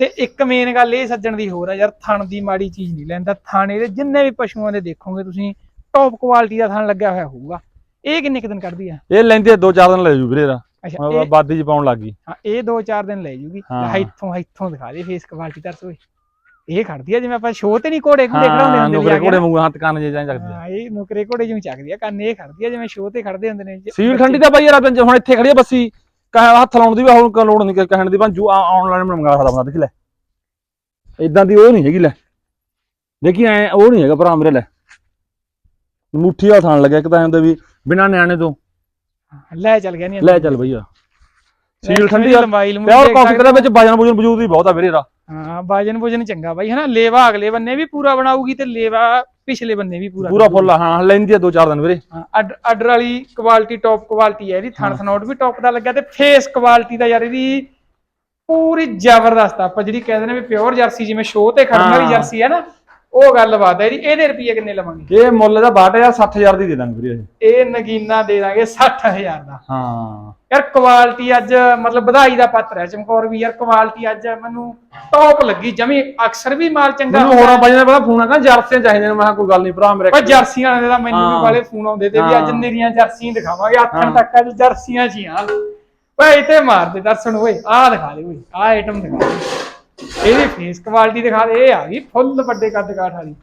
ਤੇ ਇੱਕ ਮੇਨ ਗੱਲ ਇਹ ਸੱਜਣ ਦੀ ਹੋਰ ਆ ਯਾਰ ਥਣ ਦੀ ਮਾੜੀ ਚੀਜ਼ ਨਹੀਂ ਲੈਂਦਾ। ਥਣ ਇਹਦੇ ਜਿੰਨੇ ਵੀ ਪਸ਼ੂਆਂ ਦੇ ਦੇਖੋਗੇ ਤੁਸੀਂ ਟੌਪ ਕੁਆਲਿਟੀ ਦਾ ਥਣ ਲੱਗਿਆ ਹੋਇਆ ਹੋਊਗਾ। ਇਹ ਕਿੰਨੇ ਕੁ ਦਿਨ ਕੱਢਦੀ ਆ? ਇਹ ਲੈਂਦੇ ਦੋ ਚਾਰ ਦਿਨ ਲੈ ਜੂ ਵੀਰੇ ਇਹਦਾ। ਅੱਛਾ ਇਹ ਬਾਦੀ ਚ ਪਾਉਣ ਲੱਗੀ ਹਾਂ ਇਹ 2-4 ਦਿਨ ਲੈ ਜੂਗੀ। ਹਾਂ। ਇੱਥੋਂ ਇੱਥੋਂ ਦਿਖਾ ਦੇ ਫੇਸ ਕੁਆਲਿਟੀ ਤਰਸ ਓਏ। ਇਹ ਖੜਦੀ ਆ ਜਿਵੇਂ ਆਪਾਂ ਸ਼ੋਅ ਤੇ ਨਹੀਂ ਘੋੜੇ ਘੋੜੇ ਖੜਾਉਂਦੇ ਹਾਂ ਹੁੰਦੇ ਨੁਕਰੇ ਵੀ ਕੋੜੇ ਆ ਮੂੰਹ ਹੱਥ ਕੰਨ ਜੇ ਜਾਂ ਚੱਕਦੇ ਹਾਂ ਇਹ ਨੁਕਰੇ ਘੋੜੇ ਜਿਵੇਂ ਚੱਕਦੀ ਆ ਕੰਨ ਇਹ ਖੜਦੀ ਆ ਜਿਵੇਂ ਸ਼ੋਅ ਤੇ ਖੜਦੇ ਹੁੰਦੇ ਨੇ। ਸੀਲ ਠੰਡੀ ਤਾਂ ਬਾਈ ਯਾਰ ਹੁਣ ਇੱਥੇ ਖੜੀ ਆ ਬੱਸੀ। ਕਹ ਹੱਥ ਲਾਉਣ ਦੀ ਵੀ ਹੁਣ ਕ- ਲੋੜ ਨਹੀਂ ਕਹਿਣ ਦੀ ਬਣ ਜੂ ਆਨਲਾਈਨ ਮੰਗਾ ਸਕਦਾ ਬੰਦਾ ਦੇਖ ਲੈ। ਇਦਾਂ ਦੀ ਉਹ ਨਹੀਂ ਹੈਗੀ ਲੈ। ਦੇਖੀ ਐ ਉਹ ਨਹੀਂ ਹੈਗਾ ਭਰਾ ਮੇਰੇ ਲੈ। ਮੁੱਠੀ ਆ ਥਾਣ ਲੱਗਿਆ ਇੱਕ ਤਾਂ ਹੁੰਦਾ ਵੀ ਬਿਨਾ ਨਿਆਣੇ ਤੋਂ। ਲੈ ਚੱਲ ਗਿਆ ਨਹੀਂ ਲੈ ਚੱਲ ਬਈ ਸੀਲ ਠੰਡੀ ਆ। ਲੰਬਾਈ ਲੰਬੂਈ ਪਿਓਰ ਕਾਫੀ ਤੇਰੇ ਵਿੱਚ ਵਜਨ ਵਜਨ ਵਜੂਦ ਵੀ ਬਹੁਤ ਆ ਵੀਰੇ ਦਾ ਹਾਂ ਬਾਜਨ ਭੋਜਨ ਚੰਗਾ ਬਾਈ ਹਨਾ ਲੇਵਾ ਅਗਲੇ ਬੰਨੇ ਵੀ ਪੂਰਾ ਬਣਾਊਗੀ ਤੇ ਲੇਵਾ ਪਿਛਲੇ ਬੰਨੇ ਵੀ ਪੂਰਾ ਪੂਰਾ ਫੁੱਲ ਹਾਂ ਲੈਂਦੀ ਆ ਦੋ ਚਾਰ ਦਿਨ ਵੀਰੇ। ਹਾਂ ਆਰਡਰ ਵਾਲੀ ਕੁਆਲਿਟੀ ਟੌਪ ਕੁਆਲਿਟੀ ਹੈ ਇਹਦੀ ਥਣ ਥਨੋਟ ਵੀ ਟੌਪ ਦਾ ਲੱਗਿਆ ਤੇ ਫੇਸ ਕੁਆਲਿਟੀ ਦਾ ਯਾਰ ਇਹਦੀ ਪੂਰੀ ਜ਼ਬਰਦਸਤ ਆ। ਆਪਾਂ ਜਿਹੜੀ ਕਹਿੰਦੇ ਨੇ ਵੀ ਪਿਓਰ ਜਰਸੀ ਜਿਵੇਂ ਸ਼ੋਅ ਤੇ ਖੜਨ ਵਾਲੀ ਹਾਂ। ਜਰਸੀ ਹੈ ਨਾ ਉਹ ਗੱਲ ਬਾਤ ਹੈ ਇਹਦੀ ਇਹਦੇ ਰੁਪਏ ਕਿੰਨੇ ਲਵਾਂਗੇ? ਇਹ ਮੁੱਲ ਦਾ 62000 60000 ਦੀ ਦੇ ਦਾਂਗੇ ਵੀਰੇ ਇਹ। ਨਗੀਨਾ ਦੇ ਦਾਂਗੇ 60000 ਦਾ। ਹਾਂ। ਯਾਰ ਕੁਆਲਿਟੀ ਅੱਜ ਮਤਲਬ ਵਧਾਈ ਦਾ ਪਾਤਰ ਹੈ ਚਮਕੌਰ ਵੀ। ਯਾਰ ਕੁਆਲਿਟੀ ਅੱਜ ਮੈਨੂੰ ਟੌਪ ਲੱਗੀ ਜਮੀ ਅਕਸਰ ਵੀ ਮਾਲ ਚੰਗਾ ਮੈਨੂੰ ਹੋਰਾਂ ਬਾਈਆਂ ਨੇ ਪਤਾ ਫੋਨ ਆ ਕਹਿੰਦਾ ਜਰਸੀਆਂ ਚਾਹੀਦੇ ਨੇ। ਮੈਂ ਕੋਈ ਗੱਲ ਨਹੀਂ ਭਰਾ ਮੇਰੇ ਪਰ ਜਰਸੀਆਂ ਵਾਲੇ ਦਾ ਮੈਨੂੰ ਵੀ। ਵਾਲੇ ਫੋਨ ਆਉਂਦੇ ਤੇ ਵੀ ਅੱਜ। ਨਿਰੀਆਂ ਜਰਸੀਆਂ ਦਿਖਾਵਾਂਗੇ। ਆਥਣ। ਤੱਕ ਅੱਜ ਜਰਸੀਆਂ ਹੀ ਆ ਓਏ ਇੱਥੇ ਮਾਰ ਦੇ ਦਰਸ਼ਨ ਓਏ ਆਹ ਦਿਖਾ ਦੇ ਓਏ ਆਹ ਆਈਟਮ ਦਿਖਾ ਦੇ। ਇਹਦੀ ਫੇਸ ਕੁਆਲਿਟੀ ਦਿਖਾ ਦੇ ਇਹ ਆ ਗਈ ਫੁੱਲ ਵੱਡੇ ਕੱਦ ਕਾਠ ਵਾਲੀ।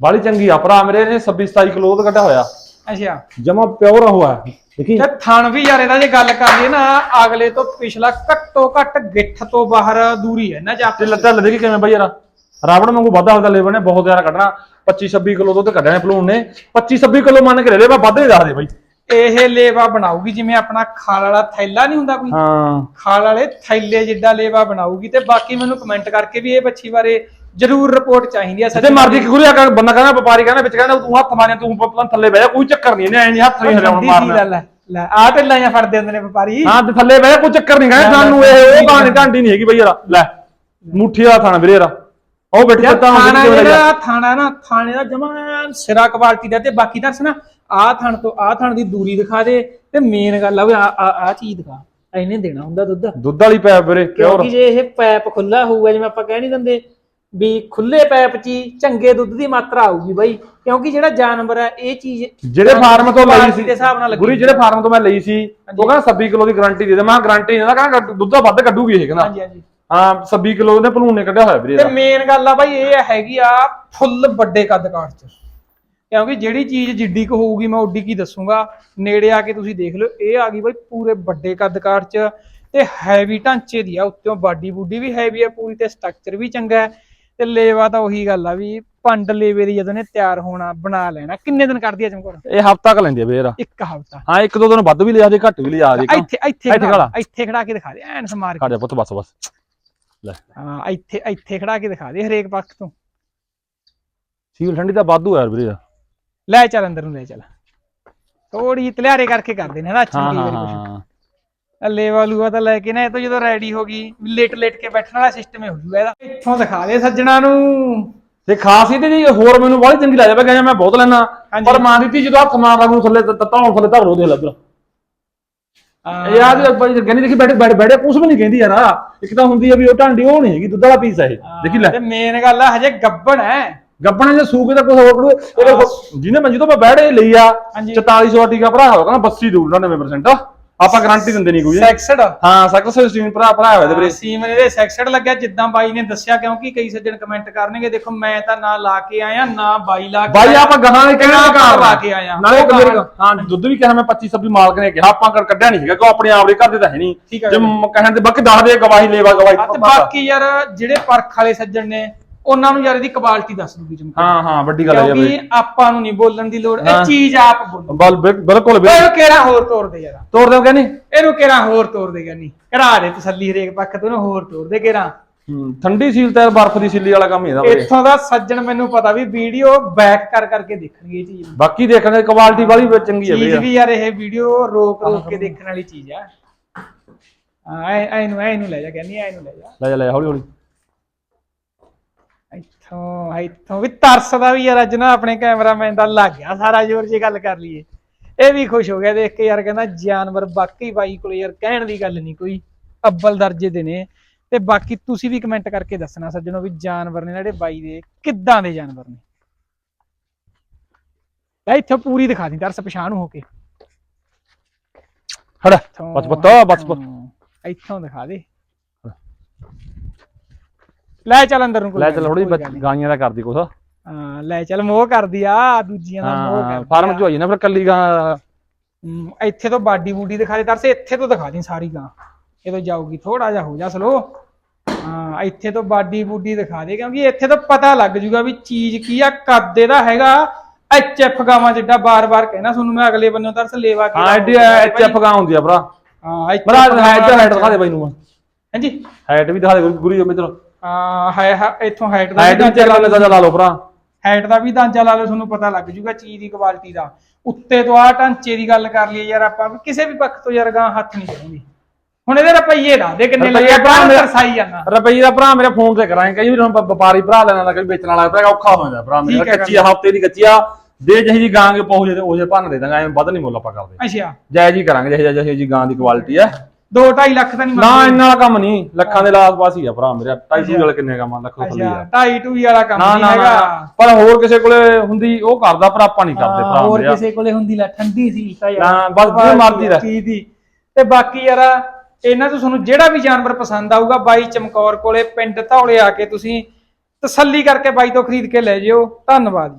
ਬਾਲੀ ਚੰਗੀ ਆ ਭਰਾ ਮੇਰੇ ਨੇ 26 27 ਕਿਲੋ ਦਾ ਕੱਢਿਆ ਹੋਇਆ। ਅੱਛਾ। ਜਮਾ ਪਿਓਰ ਹੋਇਆ ਦੇਖੀ? ਤੇ ਥਣ ਵੀ ਯਾਰ ਇਹਦਾ ਜੇ ਗੱਲ ਕਰੀਏ ਨਾ ਅਗਲੇ ਤੋਂ ਪਿਛਲਾ ਘੱਟੋ ਘੱਟ ਗਿੱਠ ਤੋਂ ਬਾਹਰ ਦੂਰੀ ਹੈ ਨਾ ਜਾ ਤੇ ਲੱਤਾਂ ਲੱਦੇ ਕਿਵੇਂ ਬਈ ਯਾਰ? ਰਾਵਣ ਵਾਂਗੂ ਵਾਧਾ ਹਲਦਾ ਲੇਵਰ ਨੇ ਬਹੁਤ ਜ਼ਿਆਦਾ ਕੱਢਣਾ। 25 26 ਕਿਲੋ ਦੁੱਧ ਕੱਢਣਾ ਭਲੂਣ ਨੇ। 25 26 ਕਿਲੋ ਮੰਨ ਕੇ ਲੈ ਲੈ ਮੈਂ ਵਾਧੇ ਦੱਸ ਦੇ ਬਈ। ਇਹ ਲੇਵਾ ਬਣਾਊਗੀ ਜਿਵੇਂ ਆਪਣਾ ਖਾਲ ਵਾਲਾ ਥੈਲਾ ਨਹੀਂ ਹੁੰਦਾ ਕੋਈ? ਹਾਂ। ਖਾਲ ਵਾਲੇ ਥੈਲੇ ਜਿੱਡਾ ਲੇਵਾ ਬਣਾਊਗੀ ਤੇ ਬਾਕੀ ਮੈਨੂੰ ਕਮੈਂਟ ਕਰਕੇ ਵੀ ਇਹ ਬੱਚੀ ਬਾਰੇ ਜਰੂਰ ਰਿਪੋਰਟ ਚਾਹੀਦੀ ਆ ਜਿੱਥੇ ਮਰਜ਼ੀ ਕਿਗੁਰੀ ਆ ਕੇ ਬੰਦਾ ਕਹਿੰਦਾ ਵਪਾਰੀ ਕਹਿੰਦਾ ਵਿੱਚ ਕਹਿੰਦਾ ਤੂੰ ਹੱਥ ਮਾਰਿਆ ਤੂੰ ਪ- ਥੱਲੇ ਬਹਿ ਜਾ ਕੋਈ ਚੱਕਰ ਨਹੀਂ ਇਹਨੇ ਐ ਨਹੀਂ ਹੱਥ ਨਹੀਂ ਹਿਲਾਉਣ ਮਾਰਨਾ। ਲੈ ਆ ਤੇ ਲਾਈਆਂ ਫੜਦੇ ਹੁੰਦੇ ਨੇ ਵਪਾਰੀ। ਹਾਂ ਤੇ ਥੱਲੇ ਬਹਿ ਜਾ ਕੋਈ ਚੱਕਰ ਨਹੀਂ ਕਹਿੰਦਾ ਸਾਨੂੰ ਇਹ ਉਹ ਕਹਾਣੀ ਢਾਂਡੀ ਨਹੀਂ ਹੈਗੀ ਬਈ ਯਾਰ ਲੈ ਮੁੱਠੀ ਦਾ ਥਾਣਾ ਵੀਰੇ ਯਾਰ ਉਹ ਬੈਠੀ ਦਿੱਤਾ ਥਾਣਾ ਹੁਣ ਜਿਹੜਾ ਥਾਣਾ ਨਾ ਥਾਣੇ ਦਾ ਜਮਾ ਸਿਰਾ ਕੁਆਲਿਟੀ ਦਾ ਤੇ ਬਾਕੀ ਦੱਸ ਨਾ ਆ ਥਣ ਤੋਂ ਆ ਥਣ ਦੀ ਦੂਰੀ ਦਿਖਾ ਦੇ ਤੇ ਮੇਨ ਗੱਲ ਆ ਵੀ ਆ ਆ ਚੀਜ਼ ਦਿਖਾ। ਇਹਨੇ ਦੇਣਾ ਹੁੰਦਾ ਦੁੱਧ। ਦੁੱਧ ਵਾਲੀ ਪੈਪ ਵੀਰੇ ਪਿਓਰ ਕਿਉਂਕਿ ਜੇ ਇਹ ਪੈਪ ਖੁੱਲਾ ਹੋਊਗਾ ਜਿਵੇਂ ਆਪਾਂ ਕਹਿ ਨਹੀਂ ਦਿੰਦੇ ਵੀ ਖੁੱਲੇ ਪੈਪ 'ਚ ਹੀ ਚੰਗੇ ਦੁੱਧ ਦੀ ਮਾਤਰਾ ਆਊਗੀ ਬਾਈ। ਕਿਉਂਕਿ ਜਿਹੜਾ ਜਾਨਵਰ ਹੈ ਇਹ ਚੀਜ਼ ਜਿਹੜੇ ਫਾਰਮ ਤੋਂ ਲਈ ਸੀ ਦੇ ਹਿਸਾਬ ਨਾਲ ਲੱਗੀ। ਗੁਰੀ ਜਿਹੜੇ ਫਾਰਮ ਤੋਂ ਮੈਂ ਲਈ ਸੀ ਉਹ ਕਹਿੰਦਾ 26 ਕਿਲੋ ਦੀ ਗਾਰੰਟੀ ਦੇ ਦੇ। ਮੈਂ ਗਾਰੰਟੀ ਨਹੀਂ ਦਿੰਦਾ ਕਹਿੰਦਾ ਦੁੱਧ ਵੱਧ ਕੱਢੂਗੀ ਇਹ ਕਹਿੰਦਾ। ਹਾਂਜੀ ਹਾਂਜੀ। ਹਾਂ 26 ਕਿਲੋ ਦੇ ਭਲੂਣ ਨੇ ਕੱਢਿਆ ਹੋਇਆ ਵੀਰੇ ਤੇ ਇਹਦਾ। ਮੇਨ ਗੱਲ ਆ ਬਾਈ ਇਹ ਹੈਗੀ ਆ ਫੁੱਲ ਵੱਡੇ ਕੱਦ ਕਾਠ ਚ। ਕਿਉਂਕਿ ਜਿਹੜੀ ਚੀਜ਼ ਜਿੱਡੀ ਕੁ ਹੋਊਗੀ ਮੈਂ ਓਡੀ ਕੀ ਦੱਸੂਗਾ। ਨੇੜੇ ਆ ਕੇ ਤੁਸੀਂ ਦੇਖ ਲਓ ਇਹ ਆ ਗਈ ਬਾਈ ਪੂਰੇ ਵੱਡੇ ਕੱਦ ਕਾਠ ਚ ਤੇ ਹੈਵੀ ਢਾਂਚੇ ਦੀ ਆ ਉੱਤੋਂ ਬਾਡੀ ਬੂਡੀ ਵੀ ਹੈਵੀ ਆ ਪੂਰੀ ਤੇ ਸਟਰਕਚਰ ਵੀ ਚੰਗਾ ਹੈ। ਤੇ ਲੇਵਾ ਤਾਂ ਉਹੀ ਗੱਲ ਆ ਵੀ ਪੰਡ ਲੇਵੇ ਦੀ ਜਦੋਂ ਨੇ ਤਿਆਰ ਹੋਣਾ ਬਣਾ ਲੈਣਾ ਕਿੰਨੇ ਦਿਨ ਕਰਦੀ ਆ ਚਮਕੌਰ? ਇਹ ਹਫਤਾ ਕ ਲੈਂਦੀ ਆ ਵੀਰੇ ਇਹਦਾ। ਇੱਕ ਹਫਤਾ। ਹਾਂ ਇੱਕ ਦੋ ਦਿਨ ਵੱਧ ਵੀ ਲਿਆ ਦੇ ਘੱਟ ਵੀ ਲਿਆ ਦੇ ਇੱਥੇ ਇੱਥੇ ਇੱਥੇ ਖੜਾ। ਇੱਥੇ ਖੜਾ ਕੇ ਦਿਖਾ ਦੇ ਐਨ ਸਮਾਰ ਕੇ। ਖੜ ਪੁੱਤ ਬਸ ਬਸ। ਲੈ। ਹਾਂ ਇੱਥੇ ਇੱਥੇ ਖੜਾ ਕੇ ਦਿਖਾ ਦੇ ਹਰੇਕ ਪੱਖ ਤੋਂ। ਸੀਲ ਠੰਡੀ ਤਾਂ ਵਾਧੂ ਯਾਰ ਵੀਰੇ। ਲੈ ਚੱਲ ਅੰਦਰ ਨੂੰ ਲੈ ਚੱਲ। ਥੋੜੀ ਤਲਿਆਰੇ ਕਰਕੇ ਕਰਦੇ ਨੇ ਨਾ ਅੱਛਾ ਹਾਂ ਹਾਂ ਵਾਰੀ ਕੁਛ। ਹਾਂ ਲੇਵਾ ਲੂਆ ਤਾਂ ਲੈ ਕੇ ਨਾ ਇਹ ਤਾਂ ਜਦੋਂ ਰੈਡੀ ਹੋ ਗਈ ਲੇਟ ਲੇਟ ਕੇ ਬੈਠਣ ਵਾਲਾ ਸਿਸਟਮ ਹੋ ਜੂਗਾ ਇਹਦਾ। ਇੱਥੋਂ ਦਿਖਾ ਦੇ ਸੱਜਣਾ ਨੂੰ। ਤੇ ਖਾਸ ਇਹਦੇ ਜੀ ਹੋਰ ਮੈਨੂੰ ਬਾਹਲੀ ਚੰਗੀ ਲੱਗਦਾ ਪਿਆ ਮੈਂ ਬਹੁਤ ਲੈਣਾ ਹਾਂਜੀ। ਪਰ ਮਾਂ ਦਿੱਤੀ ਜਦੋਂ ਹੱਥ ਮਾਰਦਾ ਨੂੰ ਥੱਲੇ ਤਤਾਉਣ ਥੱਲੇ ਧਰ ਦੇ ਲੱਗ ਅਹ ਯਾਰ ਗੰਨੀ ਦੇਖੀ ਬੈਠੇ ਬੈਠੇ ਬੈਠੇ ਕੁਝ ਵੀ ਨਹੀਂ ਕਹਿੰਦੀ ਯਾਰ। ਆਹ। ਇੱਕ ਤਾਂ ਹੁੰਦੀ ਆ ਵੀ ਉਹ ਢਾਂਡੀ ਉਹ ਨਹੀਂ ਹੈਗੀ ਦੁੱਧ ਵਾਲਾ ਪੀਸ ਹੈ ਇਹ। ਦੇਖੀ ਲੈ। ਤੇ ਮੇਨ ਗੱਲ ਆ ਹਜੇ ਗੱਬਣ ਹੈ। ਗੱਬਣੇ ਜੇ ਸੂਕੇ ਦਾ ਕੁਝ ਹੋਰ ਕਰੂ। ਇਹਦੇ ਕੋਲ- ਜਿਹਨੇ ਮੈਂ ਜਦੋਂ ਮੈਂ ਬੈੜੇ ਲਈ ਆ ਹਾਂਜੀ। 4400 ਟੀਕਾ ਭਰਾ ਹੋਗਾ ਨਾ 82 ਦੂਰ 99% ਆਪਾਂ ਗਾਰੰਟੀ ਦਿੰਦੇ ਨਹੀਂ ਕੋਈ। ਸੈਕਸਡ? ਹਾਂ ਸਕਸੈਸ ਸਟ੍ਰੀਮ ਭਰਾ ਭਰਾ ਹੋਇਆ ਤੇ ਵੀਰੇ। ਸੀਮਨ ਇਹਦੇ ਸੈਕਸਡ ਲੱਗਿਆ ਜਿੱਦਾਂ ਬਾਈ ਨੇ ਦੱਸਿਆ ਕਿਉਂਕਿ ਕਈ ਸੱਜਣ ਕਮੈਂਟ ਕਰਨਗੇ ਦੇਖੋ ਮੈਂ ਤਾਂ ਨਾ ਲਾ ਕੇ ਆਇਆ ਨਾ ਬਾਈ ਲਾ ਕੇ ਬਾਈ ਆਇਆ। ਆਪਾਂ ਗਾਹਾਂ ਦੇ ਕਿਹਨੇ ਨਾ ਘਰ ਲਾ ਕੇ ਆਇਆ। ਨਾਲੇ ਇੱਕ ਮੇਰੀ ਹਾਂ ਦੁੱਧ ਵੀ ਕਿਹਾ ਮੈਂ 25 26 ਮਾਲਕ ਨੇ ਕਿਹਾ ਆਪਾਂ ਕਰ ਕੱਢਿਆ ਨਹੀਂ ਹੈਗਾ ਕਿ ਉਹ ਆਪਣੇ ਆਪ ਦੇ ਘਰ ਦੇ ਤਾਂ ਹੈ ਨਹੀਂ। ਠੀਕ ਹੈ ਜੇ ਮ- ਕਹਿਣ ਤੇ ਬਾਕੀ ਦੱਸ ਦੇ ਗਵਾਹੀ ਲੇਵਾ ਗਵਾਹੀ ਤੇ। ਬਾਕੀ ਯਾਰ ਜਿਹੜੇ ਪਰਖ ਵਾਲੇ ਸੱਜਣ ਨੇ ਉਹਨਾਂ ਨੂੰ ਯਾਰ ਇਹਦੀ ਕੁਆਲਿਟੀ ਦੱਸ ਦੂਗੀ ਚਮਕੌਰ ਹਾਂ ਹਾਂ ਵੱਡੀ ਗੱਲ ਹੈ ਕਿਉਂਕਿ ਵੀਰੇ ਆਪਾਂ ਨੂੰ ਨਹੀਂ ਬੋਲਣ ਦੀ ਲੋੜ ਇਹ ਹਾਂ। ਚੀਜ਼ ਆਪ ਬੋਲੋ। ਬਲ ਬਿਲ- ਬਿਲਕੁਲ ਇਹਨੂੰ ਕਿਹੜਾ ਹੋਰ ਤੋੜ ਦੇ ਯਾਰ ਤੋੜ ਦਿਓ ਕਹਿੰਦੀ ਇਹਨੂੰ ਕਿਹੜਾ ਹੋਰ ਤੋੜ ਦੇਗਾ ਨਹੀਂ? ਕਰਾ ਦੇ ਤਸੱਲੀ ਹਰੇਕ ਪੱਖ ਤੋਂ ਇਹਨੂੰ ਹੋਰ ਤੋੜ ਦੇ ਕਿਹੜਾ? ਹੂੰ, ਠੰਡੀ ਸੀਲ ਤੇ ਬਰਫ਼ ਦੀ ਸਿੱਲੀ ਵਾਲਾ ਕੰਮ ਹੀ ਇਹਦਾ ਵੀਰੇ ਇੱਥੋਂ ਦਾ ਸੱਜਣ ਮੈਨੂੰ ਪਤਾ ਵੀ ਵੀਡੀਓ ਬੈਕ ਕਰ ਕਰਕੇ ਦੇਖਣਗੇ ਇਹ ਚੀਜ਼। ਨੂੰ। ਬਾਕੀ ਦੇਖਣ ਦੀ ਕੁਆਲਿਟੀ ਵਾਲੀ ਵੀ ਚੰਗੀ ਹੈ ਚੀਜ਼ ਵੀਰੇ ਵੀ ਯਾਰ ਇਹ ਵੀਡੀਓ ਰੋਕ ਰੋਕ ਕੇ ਦੇਖਣ ਵਾਲੀ ਚੀਜ਼ ਆ। ਹਾਂ ਐ ਐ ਨੂੰ ਐ ਨੂੰ ਲੈ ਜਾ ਕਹਿੰਦੀ ਐ ਨੂੰ ਲੈ ਜਾ। ਲੈ ਜਾ ਲੈ ਜਾ, ਹੌਲੀ ਹੌਲੀ ਇੱਥੋਂ ਇੱਥੋਂ ਵੀ ਤਰਸਦਾ ਵੀ ਯਾਰ ਅੱਜ ਨਾ ਆਪਣੇ ਕੈਮਰਾਮੈਨ ਦਾ ਲੱਗ ਗਿਆ ਸਾਰਾ ਜ਼ੋਰ ਜੇ ਗੱਲ ਕਰ ਲਈਏ। ਇਹ ਵੀ ਖੁਸ਼ ਹੋ ਗਿਆ ਦੇਖ ਕੇ ਯਾਰ ਕਹਿੰਦਾ ਜਾਨਵਰ ਬਾਕੀ ਬਾਈ ਕੋਲੇ ਯਾਰ ਕਹਿਣ ਦੀ ਗੱਲ ਨਹੀਂ ਕੋਈ ਅੱਬਲ ਦਰਜੇ ਦੇ ਨੇ। ਤੇ ਬਾਕੀ ਤੁਸੀਂ ਵੀ ਕਮੈਂਟ ਕਰਕੇ ਦੱਸਣਾ ਸੱਜਣੋ ਵੀ ਜਾਨਵਰ ਨੇ ਜਿਹੜੇ ਬਾਈ ਦੇ ਕਿੱਦਾਂ ਦੇ ਜਾਨਵਰ ਨੇ? ਲੈ ਇੱਥੋਂ ਪੂਰੀ ਦਿਖਾ ਦੀ ਦਰਸ ਪਛਾਣ ਹੋ ਕੇ। ਹੜ ਬਸ ਪਤਾ ਬਸ ਇੱਥੋਂ ਦਿਖਾ ਦੇ। ਲੈ ਚੱਲ ਅੰਦਰ ਨੂੰ ਕੋਈ ਲੈ ਚੱਲ ਥੋੜੀ। ਗਾਈਆਂ ਦਾ ਕਰਦੀ ਕੁਛ। ਹਾਂ ਲੈ ਚੱਲ ਮੋਹ ਕਰਦੀ ਆ ਦੂਜੀਆਂ ਦਾ ਮੋਹ ਹਾਂ ਕਰਦੀ ਫਾਰਮ। ਚ ਹੋਈ ਨਾ ਫਿਰ ਕੱਲੀ ਗਾਂ। ਇੱਥੇ ਤੋਂ ਬਾਡੀ ਬੂਡੀ ਦਿਖਾ ਦੇ ਤਰਸੇ ਇੱਥੇ ਤੋਂ ਦਿਖਾ ਦੀ ਸਾਰੀ ਗਾਂ। ਇਹ ਤੋਂ ਜਾਊਗੀ ਥੋੜਾ ਜਿਹਾ ਹੋ ਜਾ ਸਲੋ ਹਾਂ ਇੱਥੇ ਤੋਂ ਬਾਡੀ ਬੂਡੀ ਦਿਖਾ ਦੇ ਕਿਉਂਕਿ ਇੱਥੇ ਤੋਂ ਪਤਾ ਲੱਗ ਜੂਗਾ ਵੀ ਚੀਜ਼ ਕੀ ਆ ਕੱਦ ਇਹਦਾ ਹੈਗਾ। ਐਚਐਫ ਗਾਵਾਂ ਜਿੱਡਾ ਬਾਰ-ਬਾਰ ਕਹਿਣਾ ਤੁਹਾਨੂੰ ਮੈਂ ਅਗਲੇ ਬੰਨੋਂ ਤਰਸ ਲੇਵਾ ਕੇ ਹਾਂ ਐਡੀ ਐਚ ਐਫ ਗਾਂ ਹੁੰਦੀ ਆ ਭਰਾ। ਹਾਂ ਭਰਾ ਹਾਈਟ ਦਿਖਾ ਦੇ ਬਾਈ ਨੂੰ। ਹਾਂਜੀ? ਹਾਈਟ ਵੀ ਦਿਖਾ ਦੇ ਗੁਰੀ ਮਿੱਤਰ। ਹਾਂ ਇੱਥੋਂ ਹਾਈਟ ਦਾ ਹਾਈਟ ਵੀ ਕਰ ਲੈ ਲਾ ਲਓ ਭਰਾ। ਹਾਈਟ ਦਾ ਵੀ ਢਾਂਚਾ ਲਾ ਲਓ ਤੁਹਾਨੂੰ ਪਤਾ ਲੱਗ ਜੂਗਾ ਚੀਜ਼ ਦੀ ਕੁਆਲਿਟੀ ਦਾ। ਉੱਤੇ ਤੋਂ ਆ ਢਾਂਚੇ ਦੀ ਗੱਲ ਕਰ ਲਈਏ ਯਾਰ ਆਪਾਂ ਵੀ ਕਿਸੇ ਵੀ ਪੱਖ ਤੋਂ ਯਾਰ ਗਾਂ ਹੱਥ ਨਹੀਂ ਚੜੂਗੀ ਹੁਣ ਇਹਦੇ ਰੁਪਈਏ ਦਾ ਦੇ ਕਿੰਨੇ ਰੁਪਈਏ ਲੱਗੇ ਭਰਾ ਮੇਰਾ- ਤਰਸਾਈ ਜਾਂਦਾ। ਰੁਪਈਏ ਦਾ ਭਰਾ ਮੇਰੇ ਫੋਨ ਤੇ ਕਰਾਂਗੇ ਕਈ ਵਾਰ ਹੁਣ ਵਪਾਰੀ ਭਰਾ ਲੈਣ ਵਾਲਾ ਕਈ ਵੇਚਣ ਵਾਲਾ ਭਰਾ ਔਖਾ ਹੋ ਜਾਂਦਾ ਭਰਾ ਮੇਰਾ। ਹੈ ਕੱਚੀ ਹਫ਼ਤੇ ਦੀ ਕੱਚੀ ਆ ਦੇ ਜਿਹੀ ਜੀ ਗਾਂ ਕੇ ਪਹੁੰਚ ਜੇ ਉਹ ਜੇ ਭੰਨ ਦੇ ਦਾਂਗਾ ਐਵੇਂ ਵੱਧ ਨਹੀਂ ਮੁੱਲ ਆਪਾਂ ਕਰਦੇ। ਅੱਛਾ। ਜਾਇਜ਼ ਹੀ ਕਰਾਂਗੇ ਜਿਹੀ ਜਿਹੀ ਜੀ ਗਾਂ ਦੀ ਕੁਆਲਿਟੀ ਆ 2.5 ਲੱਖ ਤਾਂ ਨਹੀਂ ਨਾ ਇੰਨਾ ਵਾਲਾ ਕੰਮ ਨਹੀਂ। ਲੱਖਾਂ ਦੇ ਲਾਸ ਪਾਸ ਹੀ ਆ ਭਰਾ ਮੇਰੇ। ਢਾਈ ਵਾਲੇ ਕਿੰਨੇ ਕੰਮ ਆ? ਲੱਖ ਤੋਂ ਥੱਲੇ ਅੱਛਾ ਆ। ਢਾਈ ਟੂਈ ਵਾਲਾ ਕੰਮ ਨਾ ਨਹੀਂ ਹੈਗਾ। ਪਰ ਹੋਰ ਕਿਸੇ ਕੋਲੇ ਹੁੰਦੀ ਉਹ ਕਰਦਾ ਪਰ ਆਪਾਂ ਨਹੀਂ ਕਰਦੇ ਭਰਾ ਹੋਰ ਕਿਸੇ ਕੋਲੇ ਹੁੰਦੀ ਲੈ ਠੰਡੀ ਸੀ ਤਾਂ ਨਾ, ਬਸ ਜਿਵੇਂ ਮਰਜ਼ੀ ਰਹਿ। ਚੀਜ਼ ਦੀ। ਤੇ ਬਾਕੀ ਯਾਰ ਇਹਨਾਂ ਤੋਂ ਤੁਹਾਨੂੰ ਜਿਹੜਾ ਵੀ ਜਾਨਵਰ ਪਸੰਦ ਆਊਗਾ ਬਾਈ ਚਮਕੌਰ ਕੋਲੇ ਪਿੰਡ ਧੌਲੇ ਆ ਕੇ ਤੁਸੀਂ ਤਸੱਲੀ ਕਰਕੇ ਬਾਈ ਤੋਂ ਖਰੀਦ ਕੇ ਲੈ ਜਿਓ। ਧੰਨਵਾਦ ਜੀ।